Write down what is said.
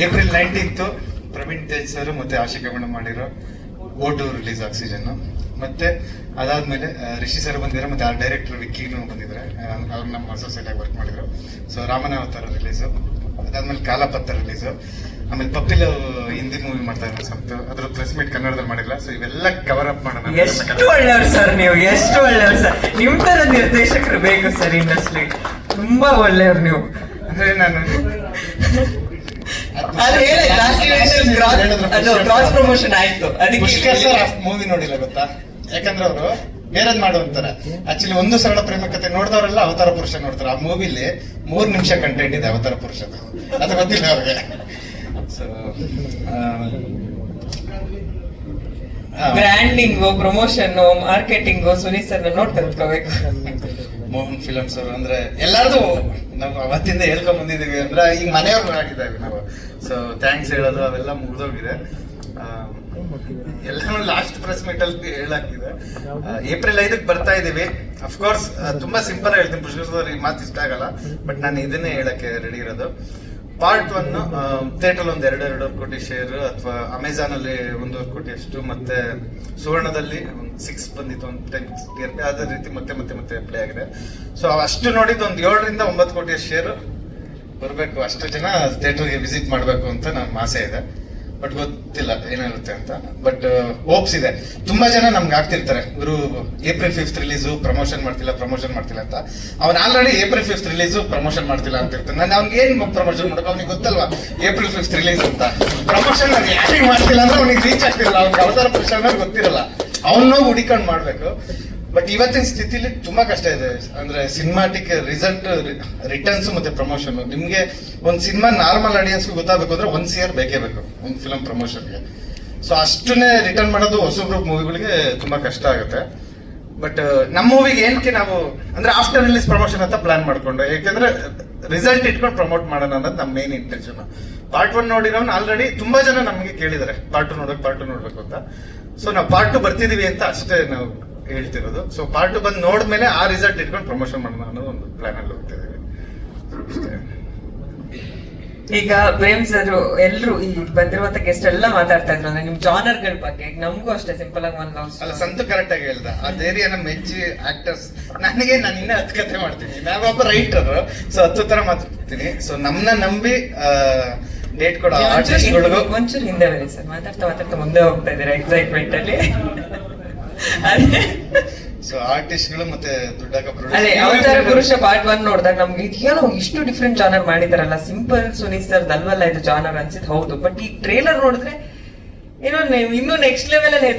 April nineteenth. Praveen Tej sir ಮತ್ತೆ Ashika madam ಮಾಡಿರೋ ಓಟು ರಿಲೀಸ್ ಆಕ್ಸಿಜನ್. ಮತ್ತೆ ಅದಾದ್ಮೇಲೆ ರಿಷಿ ಸರ್ ಬಂದಿದ್ದಾರೆ ಮತ್ತೆ ಆ ಡೈರೆಕ್ಟರ್ ವಿಕ್ಕಿನೂ ಬಂದಿದ್ದಾರೆ. ಅವ್ರು ನಮ್ಮ ಅಸೋಸಿಯೇಟ್ ಆಗಿ ವರ್ಕ್ ಮಾಡಿದ್ರು. ಸೊ ರಾಮನ ಅವತಾರ ರಿಲೀಸು ಅದಾದ್ಮೇಲೆ ಕಾಲಪತ್ರ ರಿಲೀಸು. ಆಮೇಲೆ ಪಪ್ಪಿಲ್ ಹಿಂದಿ ಮೂವಿ ಮಾಡ್ತಾ ಇದ್ದಾರೆ ಸಂತು. ಅದ್ರ ಪ್ರೆಸ್ ಮೀಟ್ ಕನ್ನಡದಲ್ಲಿ ಮಾಡಿಲ್ಲ. ಸೊ ಇವೆಲ್ಲ ಕವರ್ ಅಪ್ ಮಾಡೋಣ. ಎಷ್ಟು ಒಳ್ಳೆಯವ್ರು ಸರ್ ನೀವು ಎಷ್ಟು ಒಳ್ಳೆಯವ್ರು ಸರ್. ನಿಮ್ ತರ ನಿರ್ದೇಶಕರು ಬೇಕು ಸರ್ ಇಂಡಸ್ಟ್ರಿ ತುಂಬಾ ಒಳ್ಳೆಯವ್ರು ನೀವು. ಅಂದ್ರೆ ನಾನು ಅದು ಹೇಳಿ, last event ಅಲ್ಲಿ cross- ಅದು ಕ್ರಾಸ್ ಪ್ರಮೋಷನ್ ಆಯ್ತು. ಪುಷ್ಕರ್ ಸರ್ ಅದಕ್ಕೆ ಮೂವಿ ನೋಡಿಲ್ಲ ಗೊತ್ತಾ ಯಾಕಂದ್ರೆ ಅವರು ಬೇರೆದ್ ಮಾಡು ಅಂತಾರೆ. ಆಕ್ಚುಲಿ ಒಂದು ಸರಳ ಪ್ರೇಮ ಕತೆ ನೋಡಿದವರೆಲ್ಲ ಅವತಾರ ಪುರುಷ ನೋಡ್ತಾರೆ. ಆ ಮೂವಿಲಿ ಮೂರ್ ನಿಮಿಷ ಕಂಟೆಂಟ್ ಇದೆ ಅವತಾರ ಪುರುಷ ಅದು ಗೊತ್ತಿಲ್ಲ ಅವ್ರಿಗೆ. So branding promotion marketing Sunil sir ನೋಡ್ತಾ ಕಲ್ತ್ಕೋಬೇಕು ಮೋಹನ್ ಫಿಲಮ್ಸ್ ಅವರು ಅಂದ್ರೆ ಎಲ್ಲಾರ್ದು ನಾವು ಅವತ್ತಿಂದ ಹೇಳ್ಕೊಂಡ್ ಬಂದಿದ್ದೀವಿ ಅಂದ್ರೆ ಈಗ ಮನೆಯವ್ರು ಆಗಿದ್ದಾವೆ ನಾವು. ಸೊ ಥ್ಯಾಂಕ್ಸ್ ಹೇಳೋದು ಅವೆಲ್ಲ ಮುಗ್ದೋಗಿದೆ. ಎಲ್ಲ ಲಾಸ್ಟ್ ಪ್ರೆಸ್ ಮೀಟ್ ಅಲ್ಲಿ ಹೇಳಾಗಿದೆ ಏಪ್ರಿಲ್ ಐದಕ್ಕೆ ಬರ್ತಾ ಇದೀವಿ ಅಫ್ಕೋರ್ಸ್ ತುಂಬಾ ಸಿಂಪಲ್ ಹೇಳ್ತೀನಿ. ಪುಷ್ಕರ್ ಈ ಮಾತು ಇಷ್ಟ ಆಗಲ್ಲ. ಬಟ್ ನಾನು ಇದನ್ನೇ ಹೇಳಕ್ಕೆ ರೆಡಿ ಇರೋದು. ಪಾರ್ಟ್ ಒನ್ ಥಿಯೇಟರ್ ಒಂದು ಎರಡು ಎರಡೂವರೆ ಕೋಟಿ ಶೇರ್ ಅಥವಾ ಅಮೆಝಾನ್ ಅಲ್ಲಿ ಒಂದೂವರೆ ಕೋಟಿ ಅಷ್ಟು, ಮತ್ತೆ ಸುವರ್ಣದಲ್ಲಿ ಒಂದು ಸಿಕ್ಸ್ ಬಂದಿತ್ತು, ಒಂದು ಟೆನ್ ಅದೇ ರೀತಿ ಮತ್ತೆ ಮತ್ತೆ ಮತ್ತೆ ಪ್ಲೇ ಆಗಿದೆ. ಸೊ ಅಷ್ಟು ನೋಡಿದ್ದು ಒಂದು ಏಳರಿಂದ ಒಂಬತ್ತು ಕೋಟಿಯ ಶೇರ್ ಬರಬೇಕು, ಅಷ್ಟು ಜನ ಥಿಯೇಟರ್ಗೆ ವಿಸಿಟ್ ಮಾಡಬೇಕು ಅಂತ ನಮ್ಮ ಆಸೆ ಇದೆ. ಬಟ್ ಗೊತ್ತಿಲ್ಲ ಏನಾಗುತ್ತೆ ಅಂತ. ಬಟ್ ಹೋಪ್ಸ್ ಇದೆ. ತುಂಬಾ ಜನ ನಮ್ಗೆ ಆಗ್ತಿರ್ತಾರೆ. ಗುರು ಏಪ್ರಿಲ್ ಫಿಫ್ತ್ ರಿಲೀಸು ಪ್ರಮೋಷನ್ ಮಾಡ್ತಿಲ್ಲ ಪ್ರಮೋಷನ್ ಮಾಡ್ತಿಲ್ಲ ಅಂತ. ಅವ್ನು already April fifth release promotion ಮಾಡ್ತಿಲ್ಲ ಅಂತ ಇರ್ತಾನೆ. ನಾನು ಅವ್ನಿಗೆ ಏನ್ ಪ್ರಮೋಷನ್ ಮಾಡ್ಬೇಕು ಅವ್ನಿಗೆ ಗೊತ್ತಲ್ವಾ? ಏಪ್ರಿಲ್ ಫಿಫ್ತ್ ರಿಲೀಸ್ ಅಂತ. ಪ್ರಮೋಷನ್ ಅದು ಯಾರಿಗೆ ಮಾಡ್ತಿಲ್ಲ ಅಂದ್ರೆ ಅವ್ನಿಗೆ ರೀಚ್ ಆಗ್ತಿಲ್ಲ. ಅವ್ನಿಗೆ ಯಾವ್ದಾರ ಪ್ರಶ್ನೆ ಗೊತ್ತಿರಲ್ಲ. ಅವನು ಹುಡಿಕೊಂಡು ಮಾಡ್ಬೇಕು. ಬಟ್ ಇವತ್ತಿನ ಸ್ಥಿತಿಲಿ ತುಂಬಾ ಕಷ್ಟ ಇದೆ. ಅಂದ್ರೆ ಸಿನಿಮಾಟಿಕ್ ರಿಸಲ್ಟ್ ರಿಟರ್ನ್ಸ್ ಮತ್ತೆ ಪ್ರಮೋಷನ್ ನಿಮ್ಗೆ ಒಂದ್ ಸಿನಿಮಾ ನಾರ್ಮಲ್ ಆಡಿಯನ್ಸ್ ಗೊತ್ತಾಗಬೇಕು ಅಂದ್ರೆ ಒಂದ್ ಇಯರ್ ಬೇಕೇ ಬೇಕು, ಒಂದು ಫಿಲಂ ಪ್ರಮೋಷನ್ಗೆ ಸೊ ಅಷ್ಟನ್ನೇ ರಿಟರ್ನ್ ಮಾಡೋದು ಹೊಸ ಗ್ರೂಪ್ ಮೂವಿಗಳಿಗೆ ತುಂಬಾ ಕಷ್ಟ ಆಗುತ್ತೆ. ಬಟ್ ನಮ್ಮ ಮೂವಿಗೆ ಏನಕ್ಕೆ ನಾವು, ಅಂದ್ರೆ ಆಫ್ಟರ್ ರಿಲೀಸ್ ಪ್ರಮೋಷನ್ ಅಂತ ಪ್ಲಾನ್ ಮಾಡ್ಕೊಂಡು. ಯಾಕಂದ್ರೆ ರಿಸಲ್ಟ್ ಇಟ್ಕೊಂಡು ಪ್ರಮೋಟ್ ಮಾಡೋಣ ಅನ್ನೋದು ನಮ್ಮ ಮೇನ್ ಇಂಟೆನ್ಷನ್ ಪಾರ್ಟ್ ಒನ್ ನೋಡಿರೋನ್ ಆಲ್ರೆಡಿ ತುಂಬಾ ಜನ ನಮಗೆ ಕೇಳಿದ್ದಾರೆ. ಪಾರ್ಟ್ ಟು ನೋಡ್ಬೇಕು ಪಾರ್ಟ್ ಟು ನೋಡ್ಬೇಕು ಅಂತ. ಸೊ ನಾವು ಪಾರ್ಟ್ ಟು ಬರ್ತಿದೀವಿ ಅಂತ ಅಷ್ಟೇ ನಾವು ಹೇಳ್ತಿರೋದು. ಸೊ ಪಾರ್ಟ್ ಟು ಬಂದು ನೋಡಿದ್ಮೇಲೆ ಆ ರಿಸಲ್ಟ್ ಇಟ್ಕೊಂಡು ಪ್ರಮೋಷನ್ ಮಾಡೋಣ ಅನ್ನೋದು ಒಂದು ಪ್ಲಾನ್ ಅಲ್ಲಿ ಅಷ್ಟೇ. ಈಗ ಪ್ರೇಮ್ ಸರ್ ಎಲ್ರು ಈ ಬಂದಿರುವಂತ ಗೆಸ್ಟ್ ಎಲ್ಲ ಮಾತಾಡ್ತಾ ಇದ್ರು. ಅಂದ್ರೆ ನಿಮ್ ಜಾನರ್ಗಳ ಬಗ್ಗೆ ಈಗ ನಮಗೂ ಅಷ್ಟೇ ಸಿಂಪಲ್ ಆಗಿ ಒಂದ್ ಅಲ್ಲ ಸಂತು ಕರೆಕ್ಟ್ ಆಗಿ ಹೇಳ್ದ. ಆ ಧೈರ್ಯನ ಮೆಚ್ಚಿ ಆಕ್ಟರ್ಸ್ ನನಗೆ ನಾನು ಇನ್ನೂ ಹತ್ತು ಕತೆ ಮಾಡ್ತೀನಿ. ನಾನು ಒಬ್ಬ ರೈಟರ್ ಸೊ ಹತ್ತು ತರ ಮಾತಾಡ್ತೀನಿ. ಸೊ ನಮ್ಮನ್ನ ನಂಬಿ ಡೇಟ್ ಕೊಡೋ ಆರ್ಟಿಸ್ಟ್ಗಳಿಗೂ ಒಂಚೂರು ಹಿಂದೆ ಬನ್ನಿ ಸರ್ ಮಾತಾಡ್ತಾ ಮಾತಾಡ್ತಾ ಮುಂದೆ ಹೋಗ್ತಾ ಇದ್ದೀರಾ ಎಕ್ಸೈಟ್ಮೆಂಟ್ ಅಲ್ಲಿ? ಅದೇ. ಸೊ ಆರ್ಟಿಸ್ಟ್ಗಳು ಮತ್ತೆ ದುಡ್ಡಾಕ ಅದೇ ಅವತಾರ ಪುರುಷ ಪಾರ್ಟ್ ಒನ್ ನೋಡಿದಾಗ ನಮ್ಗೆ ಏನೋ ಇಷ್ಟು ಡಿಫ್ರೆಂಟ್ ಜಾನರ್ ಮಾಡಿದಾರಲ್ಲ. ಸಿಂಪಲ್ ಸುನೀಲ್ ಸರ್ ಅಲ್ವಲ್ಲ ಇದು ಜಾನರ್ ಅನ್ಸಿದ್ ಹೌದು. ಬಟ್ ಈ ಟ್ರೇಲರ್ ನೋಡಿದ್ರೆ ಏನೋ ನೀವು ಇನ್ನೂ ನೆಕ್ಸ್ಟ್ ಲೆವೆಲ್ ಅಲ್ಲಿ ಹೆದ್ರು